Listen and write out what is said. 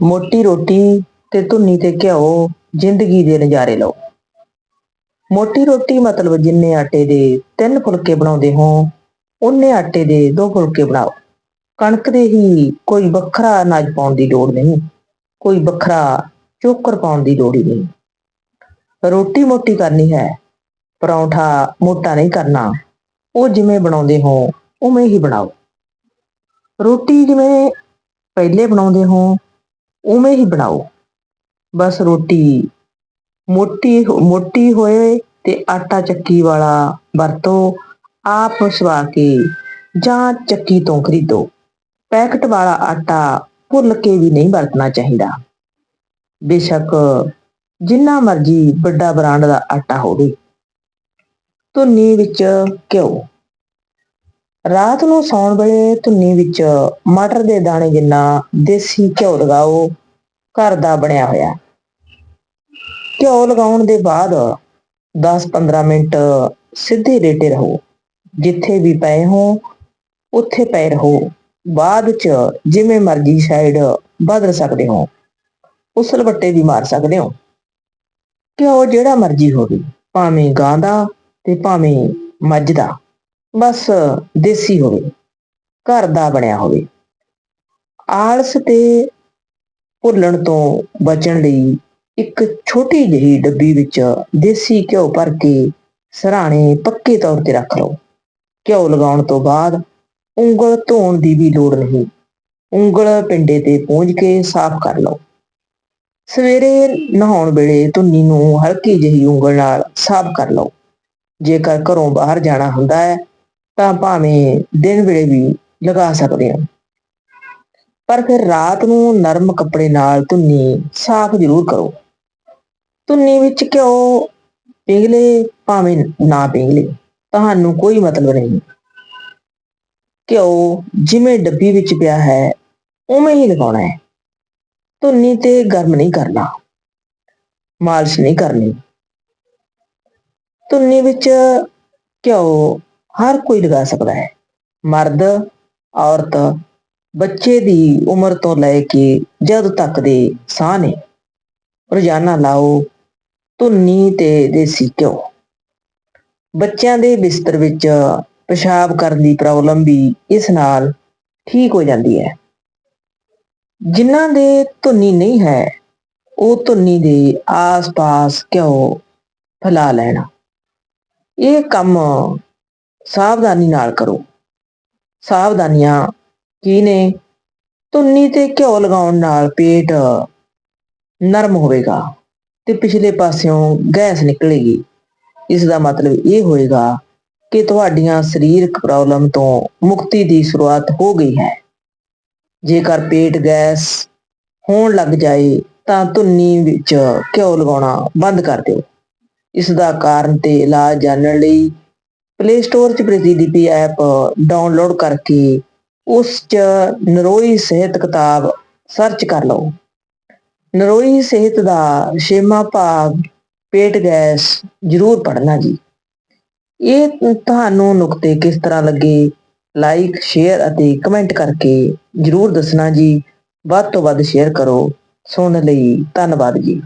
ਮੋਟੀ ਰੋਟੀ ਤੇ ਧੁੰਨੀ ਤੇ ਘਿਓ ਜ਼ਿੰਦਗੀ ਦੇ ਨਜ਼ਾਰੇ ਲਓ। ਮੋਟੀ ਰੋਟੀ ਮਤਲਬ ਜਿੰਨੇ ਆਟੇ ਦੇ ਤਿੰਨ ਫੁਲਕੇ ਬਣਾਉਂਦੇ ਹੋ, ਉਹਨੇ ਆਟੇ ਦੇ ਦੋ ਫੁਲਕੇ ਬਣਾਓ। ਕਣਕ ਦੇ ਹੀ ਕੋਈ ਵੱਖਰਾ ਅਨਾਜ ਪਾਉਣ ਦੀ ਲੋੜ ਨਹੀਂ, ਕੋਈ ਵੱਖਰਾ ਚੋਕਰ ਪਾਉਣ ਦੀ ਲੋੜ ਹੀ ਨਹੀਂ। ਰੋਟੀ ਮੋਟੀ ਕਰਨੀ ਹੈ, ਪਰੌਂਠਾ ਮੋਟਾ ਨਹੀਂ ਕਰਨਾ, ਉਹ ਜਿਵੇਂ ਬਣਾਉਂਦੇ ਹੋ, ਉਵੇਂ ਹੀ ਬਣਾਓ। ਰੋਟੀ ਜਿਵੇਂ ਪਹਿਲੇ ਬਣਾਉਂਦੇ ਹੋ ਉਵੇਂ ਹੀ ਬਣਾਓ। ਬਸ ਰੋਟੀ ਮੋਟੀ ਮੋਟੀ ਹੋਏ ਤੇ ਆਟਾ ਚੱਕੀ ਵਾਲਾ ਵਰਤੋ, ਆਪ ਸਵਾ ਕੇ ਜਾਂ ਚੱਕੀ ਤੋਂ ਖਰੀਦੋ। ਪੈਕਟ ਵਾਲਾ ਆਟਾ ਭੁੱਲ ਕੇ ਵੀ ਨਹੀਂ ਵਰਤਣਾ ਚਾਹੀਦਾ। ਬੇਸ਼ੱਕ ਜਿੰਨਾ ਮਰਜ਼ੀ ਵੱਡਾ ਬ੍ਰਾਂਡ ਦਾ ਆਟਾ ਹੋਵੇ। ਧੁੰਨੀ ਵਿੱਚ ਘਿਓ। ਰਾਤ ਨੂੰ ਸੌਣ ਵੇਲੇ ਧੁੰਨੀ ਵਿੱਚ ਮਟਰ ਦੇ ਦਾਣੇ ਜਿੰਨਾ ਦੇਸੀ ਘਿਓ ਲਗਾਓ, ਘਰ ਦਾ ਬਣਿਆ ਹੋਇਆ। ਘਿਓ ਲਗਾਉਣ ਦੇ ਬਾਅਦ 10-15 ਮਿੰਟ ਸਿੱਧੇ ਲੇਟੇ ਰਹੋ। ਜਿੱਥੇ ਵੀ ਪਏ ਹੋ, ਉੱਥੇ ਪਏ ਰਹੋ। ਬਾਅਦ ਚ ਜਿਵੇਂ ਮਰਜ਼ੀ ਸਾਈਡ ਬਦਲ ਸਕਦੇ ਹੋ, ਉਸਲ ਵੱਟੇ ਵੀ ਮਾਰ ਸਕਦੇ ਹੋ। ਘਿਓ ਜਿਹੜਾ ਮਰਜ਼ੀ ਹੋਵੇ, ਭਾਵੇਂ ਗਾਂ ਦਾ ਤੇ ਭਾਵੇਂ ਮੱਝ ਦਾ। ਬਸ ਦੇਸੀ ਹੋਵੇ, ਘਰ ਦਾ ਬਣਿਆ ਹੋਵੇ। ਆਲਸ ਤੇ ਭੁੱਲਣ ਤੋਂ ਬਚਣ ਲਈ ਇੱਕ ਛੋਟੀ ਜਿਹੀ ਡੱਬੀ ਵਿੱਚ ਦੇਸੀ ਘਿਓ ਭਰ ਕੇ ਸਰਾਣੇ ਪੱਕੇ ਤੌਰ ਤੇ ਰੱਖ ਲਓ। ਘਿਓ ਲਗਾਉਣ ਤੋਂ ਬਾਅਦ ਉਂਗਲ ਧੋਣ ਦੀ ਵੀ ਲੋੜ ਨਹੀਂ। ਉਂਗਲ ਪਿੰਡੇ ਤੇ ਪੂੰਝ ਕੇ ਸਾਫ਼ ਕਰ ਲਓ। ਸਵੇਰੇ ਨਹਾਉਣ ਵੇਲੇ ਧੁੰਨੀ ਨੂੰ ਹਲਕੀ ਜਿਹੀ ਉਂਗਲ ਨਾਲ ਸਾਫ਼ ਕਰ ਲਓ। ਜੇਕਰ ਘਰੋਂ ਬਾਹਰ ਜਾਣਾ ਹੁੰਦਾ ਹੈ ਤਾਂ ਭਾਵੇਂ ਦਿਨ ਵੇਲੇ ਵੀ ਲਗਾ ਸਕਦੇ ਹੋ। ਪਰ ਫਿਰ ਰਾਤ ਨੂੰ ਨਰਮ ਕੱਪੜੇ ਨਾਲ ਧੁੰਨੀ ਸਾਫ਼ ਜ਼ਰੂਰ ਕਰੋ। ਧੁੰਨੀ ਵਿੱਚ ਘਿਓ ਪਿਘਲੇ, ਭਾਵੇਂ ਨਾ ਪਿਘਲੇ, ਤੁਹਾਨੂੰ ਕੋਈ ਮਤਲਬ ਨਹੀਂ। ਘਿਓ ਜਿਵੇਂ ਡੱਬੀ ਵਿੱਚ ਪਿਆ ਹੈ, ਉਵੇਂ ਹੀ ਲਗਾਉਣਾ ਹੈ। ਧੁੰਨੀ ਤੇ ਗਰਮ ਨਹੀਂ ਕਰਨਾ। ਮਾਲਿਸ਼ ਨਹੀਂ ਕਰਨੀ। ਧੁੰਨੀ ਵਿੱਚ ਘਿਓ ਹਰ ਕੋਈ ਲਗਾ ਸਕਦਾ ਹੈ। ਮਰਦ, ਔਰਤ, ਬੱਚੇ ਦੀ ਉਮਰ ਤੋਂ ਲੈ ਕੇ ਜਦ ਤੱਕ ਦੇ ਸਾਹ ਨੇ, ਰੋਜ਼ਾਨਾ ਲਾਓ, ਧੁੰਨੀ ਤੇ ਦੇਸੀ ਘਿਓ। ਬੱਚਿਆਂ ਦੇ ਬਿਸਤਰ ਵਿੱਚ ਪਿਸ਼ਾਬ ਕਰਨ ਦੀ ਪ੍ਰੋਬਲਮ ਵੀ ਇਸ ਨਾਲ ਠੀਕ ਹੋ ਜਾਂਦੀ ਹੈ। ਜਿਨ੍ਹਾਂ ਦੇ ਧੁੰਨੀ ਨਹੀਂ ਹੈ, ਉਹ ਧੁੰਨੀ ਦੇ ਆਸ-ਪਾਸ ਘਿਓ ਫੈਲਾ ਲੈਣਾ। ਇਹ ਕੰਮ ਸਾਵਧਾਨੀ ਨਾਲ ਕਰੋ। ਸਾਵਧਾਨੀਆਂ ਕੀ ਨੇ? ਧੁੰਨੀ ਤੇ ਘਿਓ ਲਗਾਉਣ ਨਾਲ ਪੇਟ ਨਰਮ ਹੋਵੇਗਾ ਤੇ ਪਿਛਲੇ ਪਾਸਿਓਂ ਗੈਸ ਨਿਕਲੇਗੀ। ਇਸ ਦਾ ਮਤਲਬ ਇਹ ਹੋਏਗਾ ਕਿ ਤੁਹਾਡੀਆਂ ਸਰੀਰਕ ਪ੍ਰੋਬਲਮ ਤੋਂ ਮੁਕਤੀ ਦੀ ਸ਼ੁਰੂਆਤ ਹੋ ਗਈ ਹੈ। ਜੇਕਰ ਪੇਟ ਗੈਸ ਹੋਣ ਲੱਗ ਜਾਏ ਤਾਂ ਧੁੰਨੀ ਵਿੱਚ ਘਿਓ ਲਗਾਉਣਾ ਬੰਦ ਕਰ ਦਿਓ। ਇਸ ਦਾ ਕਾਰਨ ਤੇ ਇਲਾਜ ਜਾਣਨ ਲਈ ਪਲੇ ਸਟੋਰ 'ਚ ਪ੍ਰਤੀਲਿਪੀ ਐਪ ਡਾਊਨਲੋਡ ਕਰਕੇ ਉਸ 'ਚ ਨਰੋਈ ਸਿਹਤ ਕਿਤਾਬ ਸਰਚ ਕਰ ਲਓ। ਨਰੋਈ ਸਿਹਤ ਦਾ ਛੇਵਾਂ ਭਾਗ ਪੇਟ ਗੈਸ ਜ਼ਰੂਰ ਪੜ੍ਹਨਾ ਜੀ। ਇਹ ਤੁਹਾਨੂੰ ਨੁਕਤੇ ਕਿਸ ਤਰ੍ਹਾਂ ਲੱਗੇ ਲਾਈਕ ਸ਼ੇਅਰ ਅਤੇ ਕਮੈਂਟ ਕਰਕੇ ਜ਼ਰੂਰ ਦੱਸਣਾ ਜੀ। ਵੱਧ ਤੋਂ ਵੱਧ ਸ਼ੇਅਰ ਕਰੋ। ਸੁਣਨ ਲਈ ਧੰਨਵਾਦ ਜੀ।